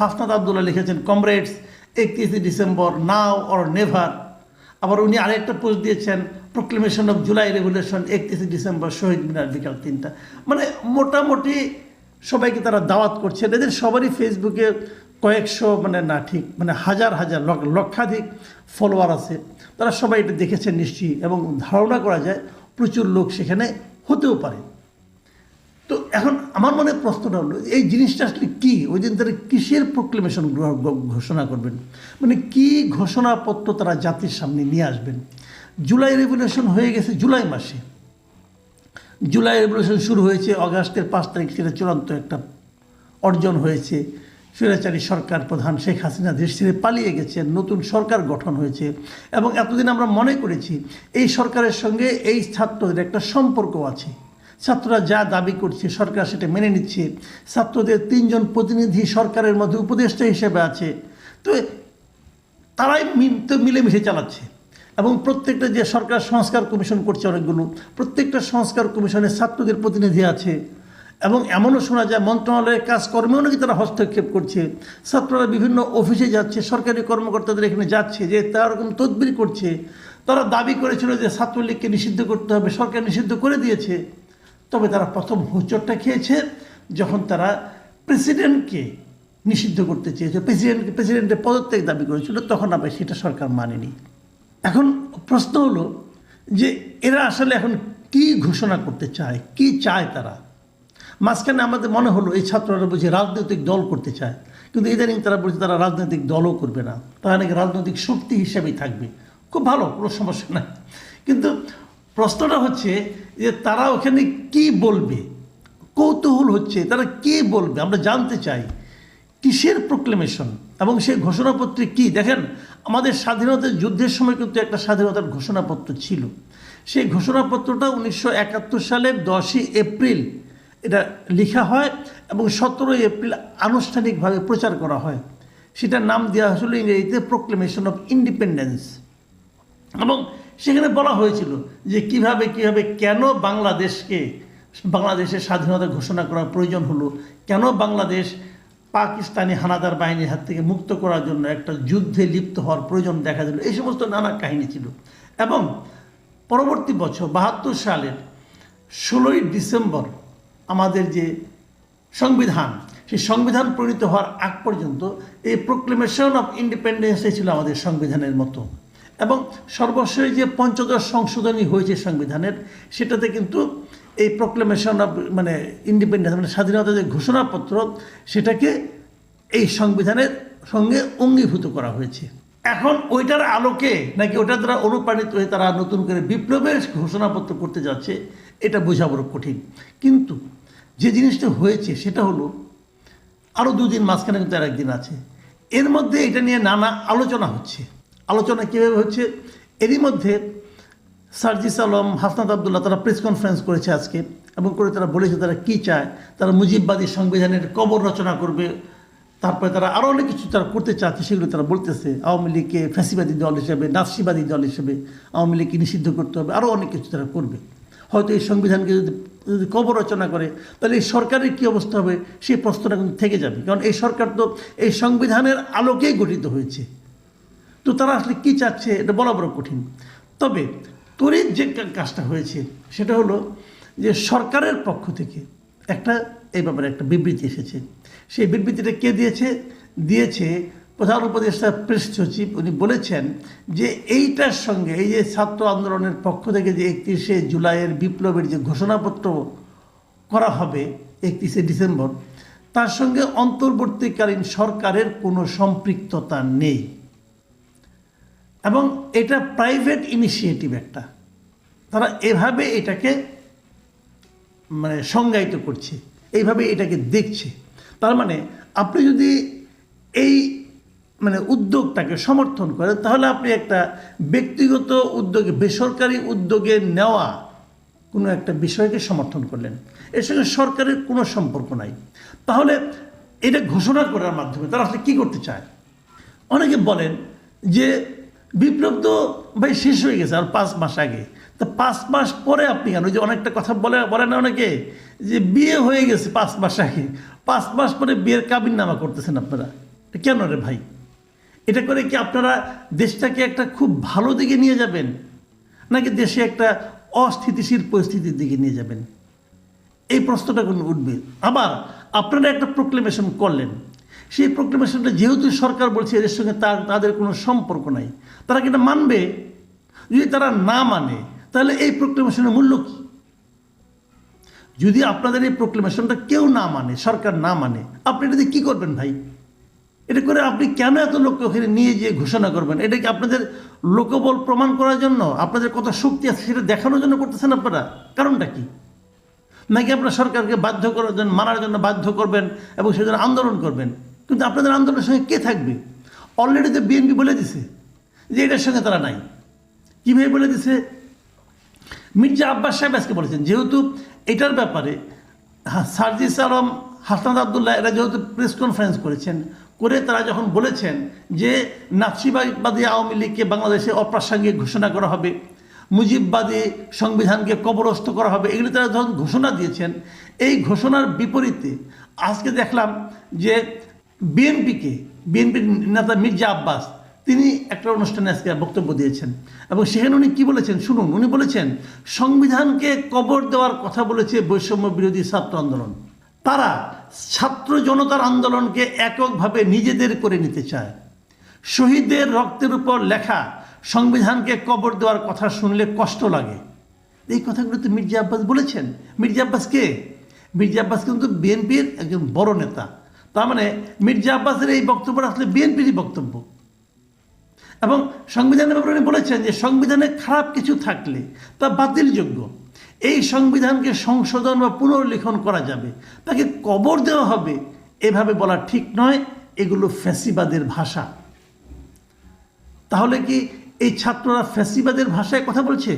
হাসনাত আবদুল্লাহ লিখেছেন, কমরেডস, একত্রিশে December, now or never. আবার উনি আরেকটা পোস্ট দিয়েছেন, প্রোক্লেমেশন অফ জুলাই রেভলিউশন একত্রিশে ডিসেম্বর, শহীদ মিনার বিকাল তিনটা। মানে মোটামুটি সবাইকে তারা দাওয়াত করছেন এদের সবারই ফেসবুকে কয়েকশো মানে না ঠিক মানে হাজার হাজার, লক- লক্ষাধিক ফলোয়ার আছে। তারা সবাই এটা দেখেছেন নিশ্চয়ই এবং ধারণা করা যায় প্রচুর লোক সেখানে হতেও পারে। তো এখন আমার মনে প্রশ্নটা হলো, এই জিনিসটা আসলে কী? ওই দিন তারা কিসের প্রোক্লেমেশন ঘোষণা করবেন? মানে কি ঘোষণাপত্র তারা জাতির সামনে নিয়ে আসবেন? জুলাই রেভলিউশন হয়ে গেছে জুলাই মাসে। জুলাই রেভলিউশন শুরু হয়েছে অগাস্টের পাঁচ তারিখ, সেটা চূড়ান্ত একটা অর্জন হয়েছে। স্বৈরাচারী সরকার প্রধান শেখ হাসিনা দেশ ছেড়ে পালিয়ে গেছেন, নতুন সরকার গঠন হয়েছে। এবং এতদিন আমরা মনে করেছি, এই সরকারের সঙ্গে এই ছাত্রদের একটা সম্পর্ক আছে। ছাত্ররা যা দাবি করছে, সরকার সেটা মেনে নিচ্ছে। ছাত্রদের তিনজন প্রতিনিধি সরকারের মধ্যে উপদেষ্টা হিসেবে আছে। তো তারাই তো মিলেমিশে চালাচ্ছে। এবং প্রত্যেকটা যে সরকার সংস্কার কমিশন করছে অনেকগুলো, প্রত্যেকটা সংস্কার কমিশনে ছাত্রদের প্রতিনিধি আছে। এবং এমনও শোনা যায়, মন্ত্রণালয়ের কাজকর্মেও নাকি তারা হস্তক্ষেপ করছে। ছাত্ররা বিভিন্ন অফিসে যাচ্ছে, সরকারি কর্মকর্তাদের এখানে যাচ্ছে যে তারা এরকম তদবির করছে। তারা দাবি করেছিল যে ছাত্রলীগকে নিষিদ্ধ করতে হবে, সরকার নিষিদ্ধ করে দিয়েছে। তবে তারা প্রথম হোঁচটটা খেয়েছে যখন তারা প্রেসিডেন্টকে নিষিদ্ধ করতে চেয়েছে, প্রেসিডেন্ট, প্রেসিডেন্টের পদত্যাগ দাবি করেছিল, তখন আবার সেটা সরকার মানেনি। এখন প্রশ্ন হলো যে এরা আসলে এখন কি ঘোষণা করতে চায়, কি চায় তারা? মাঝখানে আমাদের মনে হলো এই ছাত্ররা বুঝি রাজনৈতিক দল করতে চায়, কিন্তু ইদানিং তারা বলছে তারা রাজনৈতিক দলও করবে না। তারা নাকি রাজনৈতিক শক্তি হিসেবেই থাকবে। খুব ভালো, কোনো সমস্যা নাই। কিন্তু প্রশ্নটা হচ্ছে যে তারা ওখানে কি বলবে? কৌতূহল হচ্ছে, তারা কে বলবে? আমরা জানতে চাই কিসের প্রোক্লেমেশন এবং সেই ঘোষণাপত্রে কি? দেখেন, আমাদের স্বাধীনতার যুদ্ধের সময় কিন্তু একটা স্বাধীনতার ঘোষণাপত্র ছিল। সেই ঘোষণাপত্রটা উনিশশো একাত্তর সালের দশই এপ্রিল এটা লেখা হয় এবং সতেরোই এপ্রিল আনুষ্ঠানিকভাবে প্রচার করা হয়। সেটার নাম দেওয়া হয়েছিল ইংরেজিতে প্রোক্লেমেশন অফ ইন্ডিপেন্ডেন্স এবং সেখানে বলা হয়েছিল যে কীভাবে কীভাবে, কেন বাংলাদেশকে, বাংলাদেশের স্বাধীনতা ঘোষণা করার প্রয়োজন হলো, কেন বাংলাদেশ পাকিস্তানি হানাদার বাহিনীর হাত থেকে মুক্ত করার জন্য একটা যুদ্ধে লিপ্ত হওয়ার প্রয়োজন দেখা দিল। এই সমস্ত নানা কাহিনী ছিল। এবং পরবর্তী বছর, বাহাত্তর সালের ষোলোই ডিসেম্বর, আমাদের যে সংবিধান, সেই সংবিধান প্রণীত হওয়ার আগ পর্যন্ত এই প্রোক্লেমেশন অফ ইন্ডিপেন্ডেন্সই ছিল আমাদের সংবিধানের মতো। এবং সর্বশেষ যে পঞ্চদশ সংশোধনী হয়েছে সংবিধানের, সেটাতে কিন্তু এই প্রোক্লেমেশন অফ মানে ইন্ডিপেন্ডেন্স মানে স্বাধীনতা যে ঘোষণাপত্র, সেটাকে এই সংবিধানের সঙ্গে অঙ্গীভূত করা হয়েছে। এখন ওইটার আলোকে নাকি ওটার দ্বারা অনুপ্রাণিত হয়ে তারা নতুন করে বিপ্লবের ঘোষণাপত্র করতে যাচ্ছে, এটা বোঝা বড় কঠিন। কিন্তু যে জিনিসটা হয়েছে, সেটা হলো আরও দুদিন মাঝখানে কিন্তু আর একদিন আছে। এর মধ্যে এটা নিয়ে নানা আলোচনা হচ্ছে। আলোচনা কীভাবে হচ্ছে? এরই মধ্যে সার্জিস আলম, হাসনাত আবদুল্লাহ তারা প্রেস কনফারেন্স করেছে আজকে এবং করে তারা বলেছে তারা কী চায়? তারা মুজিববাদী সংবিধানের কবর রচনা করবে। তারপরে তারা আরও অনেক কিছু তারা করতে চাচ্ছে, সেগুলো তারা বলতেছে। আওয়ামী লীগকে ফ্যাসিবাদী দল হিসেবে, নাৎসিবাদী দল হিসেবে আওয়ামী লীগকে নিষিদ্ধ করতে হবে। আরও অনেক কিছু তারা করবে। হয়তো এই সংবিধানকে যদি যদি কবর রচনা করে, তাহলে এই সরকারের কী অবস্থা হবে? সেই প্রশ্নটা কিন্তু থেকে যাবে। কারণ এই সরকার তো এই সংবিধানের আলোকেই গঠিত হয়েছে। তো তারা আসলে কী চাচ্ছে? এটা বলা বড় কঠিন। তবে তরিত যে কাজটা হয়েছে, সেটা হলো যে সরকারের পক্ষ থেকে একটা, এই ব্যাপারে একটা বিবৃতি এসেছে। সেই বিবৃতিটা কে দিয়েছে? দিয়েছে প্রধান উপদেষ্টা প্রেস সচিব। উনি বলেছেন যে এইটার সঙ্গে এই যে ছাত্র আন্দোলনের পক্ষ থেকে যে একত্রিশে জুলাইয়ের বিপ্লবের যে ঘোষণাপত্র করা হবে একত্রিশে ডিসেম্বর, তার সঙ্গে অন্তর্বর্তীকালীন সরকারের কোনো সম্পৃক্ততা নেই। এবং এটা প্রাইভেট ইনিশিয়েটিভ একটা। তারা এভাবে এটাকে মানে সংজ্ঞায়িত করছে, এইভাবে এটাকে দেখছে। তার মানে আপনি যদি এই মানে উদ্যোগটাকে সমর্থন করেন, তাহলে আপনি একটা ব্যক্তিগত উদ্যোগে, বেসরকারি উদ্যোগে নেওয়া কোনো একটা বিষয়কে সমর্থন করলেন। এর সঙ্গে সরকারের কোনো সম্পর্ক নাই। তাহলে এটা ঘোষণা করার মাধ্যমে তারা আসলে কী করতে চায়? অনেকে বলেন যে বিপ্লব তো ভাই শেষ হয়ে গেছে, আর পাঁচ মাস আগে। তা পাঁচ মাস পরে আপনি কেন? ওই যে অনেকটা কথা বলে বলে না অনেকে? যে বিয়ে হয়ে গেছে পাঁচ মাস আগে। পাঁচ মাস পরে বিয়ের কাবিন নামা করতেছেন আপনারা। কেন রে ভাই? এটা করে কি আপনারা দেশটাকে একটা খুব ভালো দিকে নিয়ে যাবেন? নাকি দেশে একটা অস্থিতিশীল পরিস্থিতির দিকে নিয়ে যাবেন? এই প্রশ্নটা কোনো উঠবে? আবার আপনারা একটা প্রোক্লেমেশন করলেন। সেই প্রোক্লেমেশনটা যেহেতু সরকার বলছে, এদের সঙ্গে তার, তাদের কোনো সম্পর্ক নাই। তারা কি এটা মানবে? যদি তারা না মানে তাহলে এই প্রোক্লেমেশনের মূল্য কী? যদি আপনাদের এই প্রোক্লেমেশনটা কেউ না মানে সরকার না মানে আপনি এটাতে কী করবেন ভাই? এটা করে আপনি কেন এত লোককে ওখানে নিয়ে গিয়ে ঘোষণা করবেন? এটা কি আপনাদের লোকবল প্রমাণ করার জন্য, আপনাদের কত শক্তি আছে সেটা দেখানোর জন্য করতেছেন আপনারা? কারণটা কি? নাকি আপনার সরকারকে বাধ্য করার জন্য, মানার জন্য বাধ্য করবেন এবং সেজন্য আন্দোলন করবেন? কিন্তু আপনাদের আন্দোলনের সঙ্গে কে থাকবে? অলরেডি তো বিএনপি বলে দিছে যে এটার সঙ্গে তারা নাই। কীভাবে বলে দিছে? মির্জা আব্বাস সাহেব আজকে বলেছেন, যেহেতু এটার ব্যাপারে হা- সার্জিস আলম হাসনাদ আবদুল্লাহ, এরা যেহেতু প্রেস কনফারেন্স করেছেন, করে তারা যখন বলেছেন যে নাৎসিবাদী আওয়ামী লীগকে বাংলাদেশে অপ্রাসঙ্গিক ঘোষণা করা হবে, মুজিববাদী সংবিধানকে কবরস্থ করা হবে, এগুলি তারা যখন ঘোষণা দিয়েছেন, এই ঘোষণার বিপরীতে আজকে দেখলাম যে বিএনপিকে বিএনপির নেতা মির্জা আব্বাস, তিনি একটা অনুষ্ঠানে আজকে বক্তব্য দিয়েছেন। এবং সেখানে উনি কি বলেছেন? শুনুন, উনি বলেছেন, সংবিধানকে কবর দেওয়ার কথা বলেছে বৈষম্য বিরোধী ছাত্র আন্দোলন। তারা ছাত্র জনতার আন্দোলনকে এককভাবে নিজেদের করে নিতে চায়। শহীদদের রক্তের উপর লেখা সংবিধানকে কবর দেওয়ার কথা শুনলে কষ্ট লাগে। এই কথাগুলো তো মির্জা আব্বাস বলেছেন। মির্জা আব্বাস কে? মির্জা আব্বাস কিন্তু বিএনপির একজন বড় নেতা। তার মানে মির্জা আব্বাসের এই বক্তব্য আসলে বিএনপিরই বক্তব্য। এবং সংবিধানের ব্যাপারে উনি বলেছেন যে সংবিধানে খারাপ কিছু থাকলে তা বাতিলযোগ্য। এই সংবিধানকে সংশোধন বা পুনর্লিখন করা যাবে, তাকে কবর দেওয়া হবে, এভাবে বলা ঠিক নয়, এগুলো ফ্যাসিবাদের ভাষা। তাহলে কি এই ছাত্ররা ফ্যাসিবাদের ভাষায় কথা বলছে?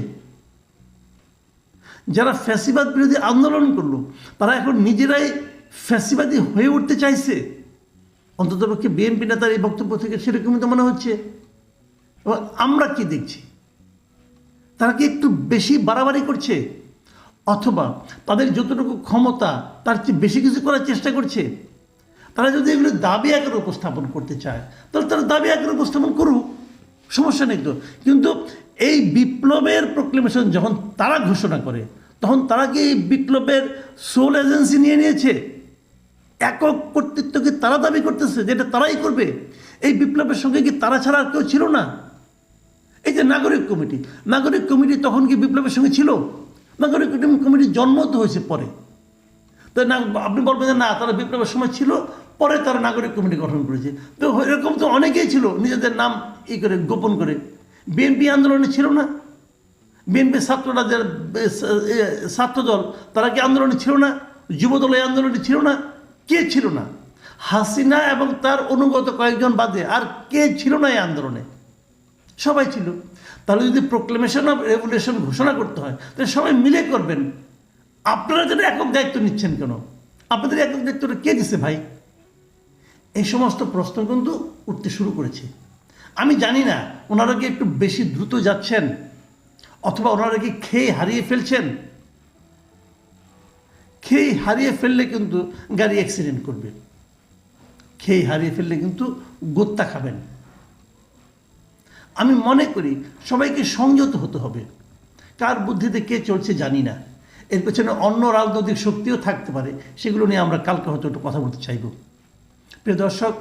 যারা ফ্যাসিবাদ বিরোধী আন্দোলন করল, তারা এখন নিজেরাই ফ্যাসিবাদী হয়ে উঠতে চাইছে। অন্ততপক্ষে বিএনপি নেতার এই বক্তব্য থেকে সেরকমই তো মনে হচ্ছে। এবং আমরা কি দেখছি? তারা কি একটু বেশি বাড়াবাড়ি করছে? অথবা তাদের যতটুকু ক্ষমতা, তার চেয়ে বেশি কিছু করার চেষ্টা করছে? তারা যদি এগুলো দাবি আকারে উপস্থাপন করতে চায়, তাহলে তারা দাবি আকারে উপস্থাপন করুক। সমস্যা নেই তো। কিন্তু এই বিপ্লবের প্রক্লেমেশন যখন তারা ঘোষণা করে, তখন তারা কি এই বিপ্লবের সোল এজেন্সি নিয়ে নিয়েছে? একক কর্তৃত্ব কি তারা দাবি করতেছে যেটা তারাই করবে? এই বিপ্লবের সঙ্গে কি তারা ছাড়া আর কেউ ছিল না? এই যে নাগরিক কমিটি নাগরিক কমিটি তখন কি বিপ্লবের সঙ্গে ছিল? নাগরিক কমিটির জন্ম তো হয়েছে পরে। তো না, আপনি বলবেন যে না, তারা বিপ্লবের সময় ছিল, পরে তারা নাগরিক কমিটি গঠন করেছে। তো এরকম তো অনেকেই ছিল, নিজেদের নাম ই করে, গোপন করে। বিএনপি আন্দোলনে ছিল না। বিএনপি ছাত্ররা যারা ছাত্রদল, তারা কি আন্দোলনে ছিল না? যুবদল এই আন্দোলনে ছিল না? কে ছিল না? হাসিনা এবং তার অনুগত কয়েকজন বাদে আর কে ছিল না এই আন্দোলনে? সবাই ছিল। তাহলে যদি প্রোক্লেমেশন অফ রেভুলেশন ঘোষণা করতে হয়, তাহলে সবাই মিলে করবেন। আপনারা যেন একক দায়িত্ব নিচ্ছেন কেন? আপনাদের একক দায়িত্বটা কে দিছে ভাই? এই সমস্ত প্রশ্ন কিন্তু উঠতে শুরু করেছে। আমি জানি না ওনারা কি একটু বেশি দ্রুত যাচ্ছেন, অথবা ওনারা কি খেয়ে হারিয়ে ফেলছেন? খেয়ে হারিয়ে ফেললে কিন্তু গাড়ি অ্যাক্সিডেন্ট করবে। খেয়ে হারিয়ে ফেললে কিন্তু গোত্তা খাবেন। আমি মনে করি সবাইকে সংযত হতে হবে। কার বুদ্ধিতে কে চলছে জানি না। এর পেছনে অন্য রাজনৈতিক শক্তিও থাকতে পারে। সেগুলো নিয়ে আমরা কালকে হয়তো একটু কথা বলতে চাইব। প্রিয় দর্শক